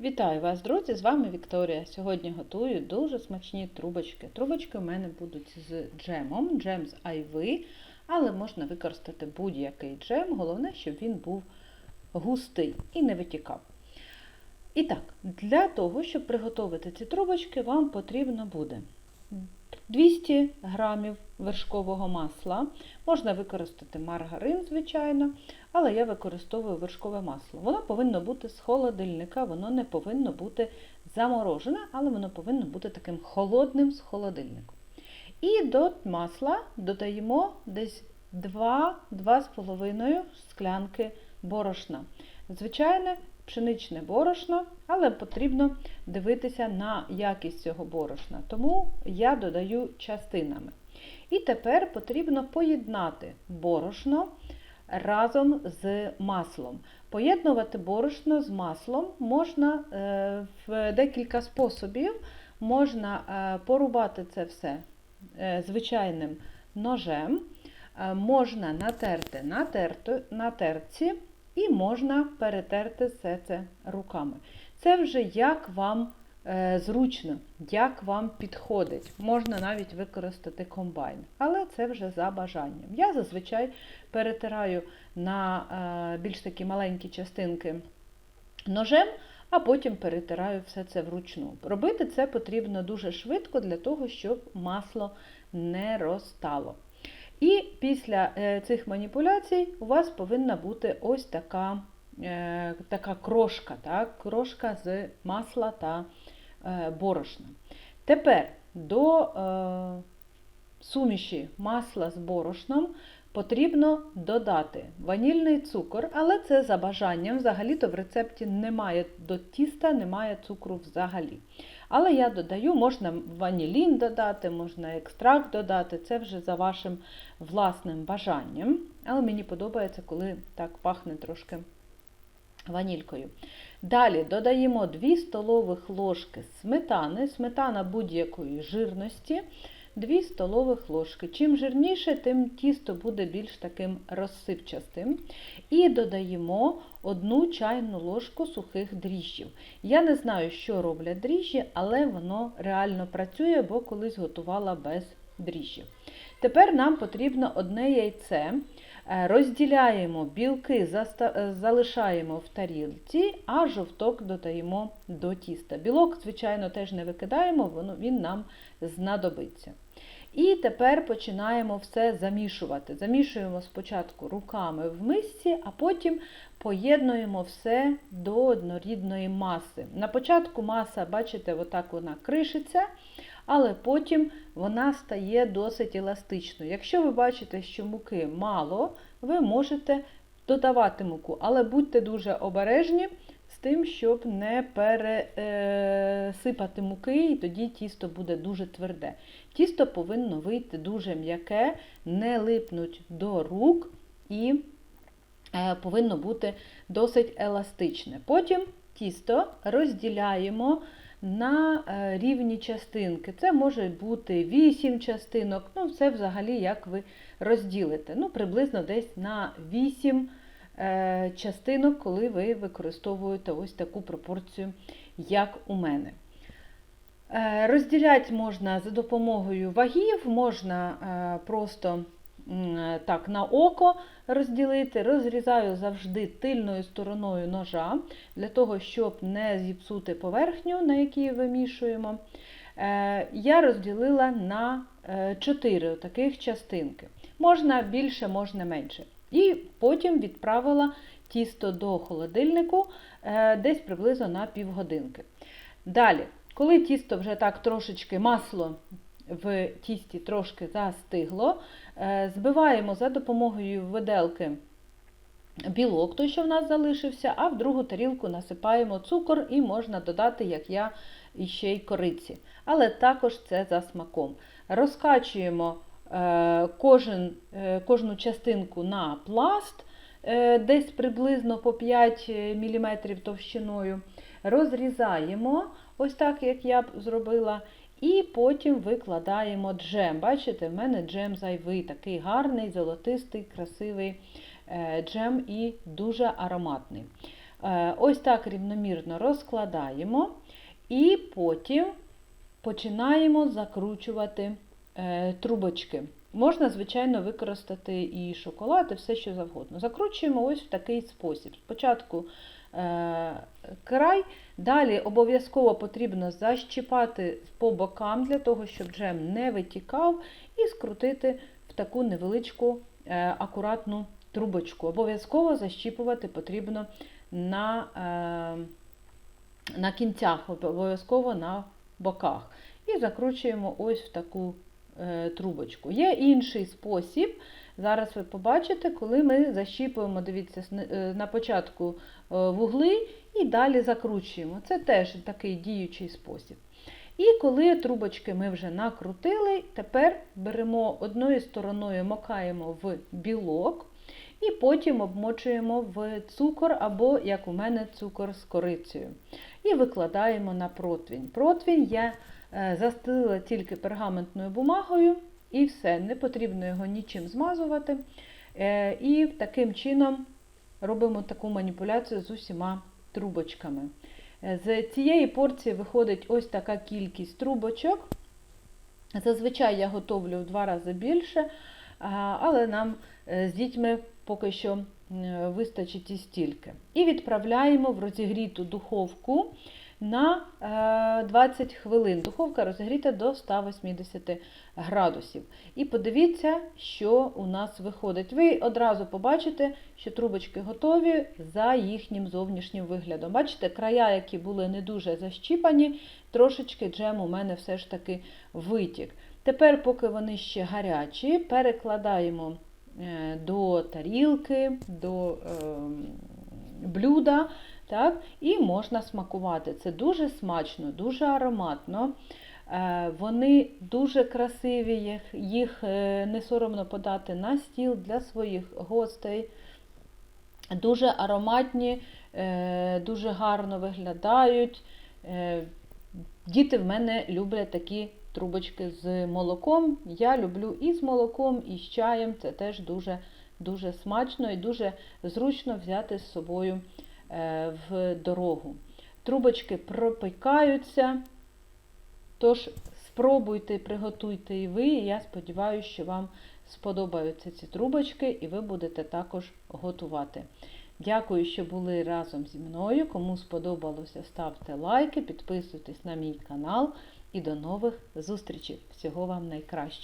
Вітаю вас, друзі! З вами Вікторія. Сьогодні готую дуже смачні трубочки. Трубочки у мене будуть з джемом, джем з айви, але можна використати будь-який джем, головне, щоб він був густий і не витікав. І так, для того, щоб приготувати ці трубочки, вам потрібно буде 200 грамів вершкового масла. Можна використати маргарин, звичайно, але я використовую вершкове масло. Воно повинно бути з холодильника, воно не повинно бути заморожене, але воно повинно бути таким холодним з холодильнику. І до масла додаємо десь 2-2,5 склянки борошна. Звичайне пшеничне борошно, але потрібно дивитися на якість цього борошна, тому я додаю частинами. І тепер потрібно поєднати борошно разом з маслом. Поєднувати борошно з маслом можна в декілька способів. Можна порубати це все звичайним ножем, можна натерти на терці і можна перетерти все це руками. Це вже як вам зручно, як вам підходить. Можна навіть використати комбайн, але це вже за бажанням. Я зазвичай перетираю на більш такі маленькі частинки ножем, а потім перетираю все це вручну. Робити це потрібно дуже швидко для того, щоб масло не розтало. І після цих маніпуляцій у вас повинна бути ось така така крошка, так? крошка з масла та борошна. Тепер до суміші масла з борошном потрібно додати ванільний цукор, але це за бажанням. Взагалі-то в рецепті немає до тіста, немає цукру взагалі. Але я додаю, можна ванілін додати, можна екстракт додати, це вже за вашим власним бажанням. Але мені подобається, коли так пахне трошки ванількою. Далі додаємо 2 столових ложки сметани, сметана будь-якої жирності. 2 столових ложки. Чим жирніше, тим тісто буде більш таким розсипчастим. І додаємо 1 чайну ложку сухих дріжджів. Я не знаю, що роблять дріжджі, але воно реально працює, бо колись готувала без дріжджів. Тепер нам потрібно одне яйце. Розділяємо білки, залишаємо в тарілці, а жовток додаємо до тіста. Білок, звичайно, теж не викидаємо, він нам знадобиться. І тепер починаємо все замішувати. Замішуємо спочатку руками в мисці, а потім поєднуємо все до однорідної маси. На початку маса, бачите, отак вона кришиться, але потім вона стає досить еластичною. Якщо ви бачите, що муки мало, ви можете додавати муку, але будьте дуже обережні з тим, щоб не пересипати муки, і тоді тісто буде дуже тверде. Тісто повинно вийти дуже м'яке, не липнуть до рук і повинно бути досить еластичне. Потім тісто розділяємо на рівні частинки. Це може бути 8 частинок, ну це взагалі як ви розділите. Ну, Приблизно десь на 8 частинок, коли ви використовуєте ось таку пропорцію, як у мене. Розділяти можна за допомогою вагів, можна просто так, на око розділити. Розрізаю завжди тильною стороною ножа, для того, щоб не зіпсути поверхню, на якій вимішуємо. Я розділила на 4 таких частинки. Можна більше, можна менше. І потім відправила тісто до холодильнику десь приблизно на півгодинки. Далі, коли тісто вже так трошечки масло в тісті трошки застигло, збиваємо за допомогою виделки білок, той, що в нас залишився, а в другу тарілку насипаємо цукор і можна додати, як я, ще й кориці. Але також це за смаком. Розкачуємо кожен, кожну частинку на пласт, десь приблизно по 5 мм товщиною, розрізаємо, ось так, як я б зробила, і потім викладаємо джем. Бачите, в мене джем зайвий, такий гарний, золотистий, красивий джем і дуже ароматний. Е, Ось так рівномірно розкладаємо і потім починаємо закручувати е, трубочки. Можна, звичайно, використати і шоколад, і все, що завгодно. Закручуємо ось в такий спосіб. Спочатку е, край, далі обов'язково потрібно защіпати по бокам, для того, щоб джем не витікав, і скрутити в таку невеличку е, акуратну трубочку. Обов'язково защіпувати потрібно на, е, на кінцях, обов'язково на боках. І закручуємо ось в таку е, трубочку. Є інший спосіб. Зараз ви побачите, коли ми защіпуємо, дивіться, е, на початку е, вугли і далі закручуємо. Це теж такий діючий спосіб. І коли трубочки ми вже накрутили, тепер беремо одною стороною, макаємо в білок, і потім обмочуємо в цукор або, як у мене, цукор з корицею. І викладаємо на противень. Противень я е, застелила тільки пергаментною бумагою, і все, не потрібно його нічим змазувати. Е, І таким чином робимо таку маніпуляцію з усіма трубочками. Е, З цієї порції виходить ось така кількість трубочок. Зазвичай я готовлю в два рази більше, але нам е, з дітьми поки що е, вистачить і стільки. І відправляємо в розігріту духовку на е, 20 хвилин. Духовка розігріта до 180 градусів. І подивіться, що у нас виходить. Ви одразу побачите, що трубочки готові за їхнім зовнішнім виглядом. Бачите, края, які були не дуже защіпані, трошечки джем у мене все ж таки витік. Тепер, поки вони ще гарячі, перекладаємо е, до тарілки, до е, блюда, так, і можна смакувати. Це дуже смачно, дуже ароматно. Е, Вони дуже красиві, їх, е, не соромно подати на стіл для своїх гостей. Дуже ароматні, е, дуже гарно виглядають. Діти в мене люблять такі трубочки з молоком. Я люблю і з молоком, і з чаєм. Це теж дуже, дуже смачно і дуже зручно взяти з собою в дорогу. Трубочки пропікаються, тож спробуйте, приготуйте і ви. Я сподіваюся, що вам сподобаються ці трубочки, і ви будете також готувати. Дякую, що були разом зі мною. Кому сподобалося, ставте лайки, підписуйтесь на мій канал і до нових зустрічей. Всього вам найкращого!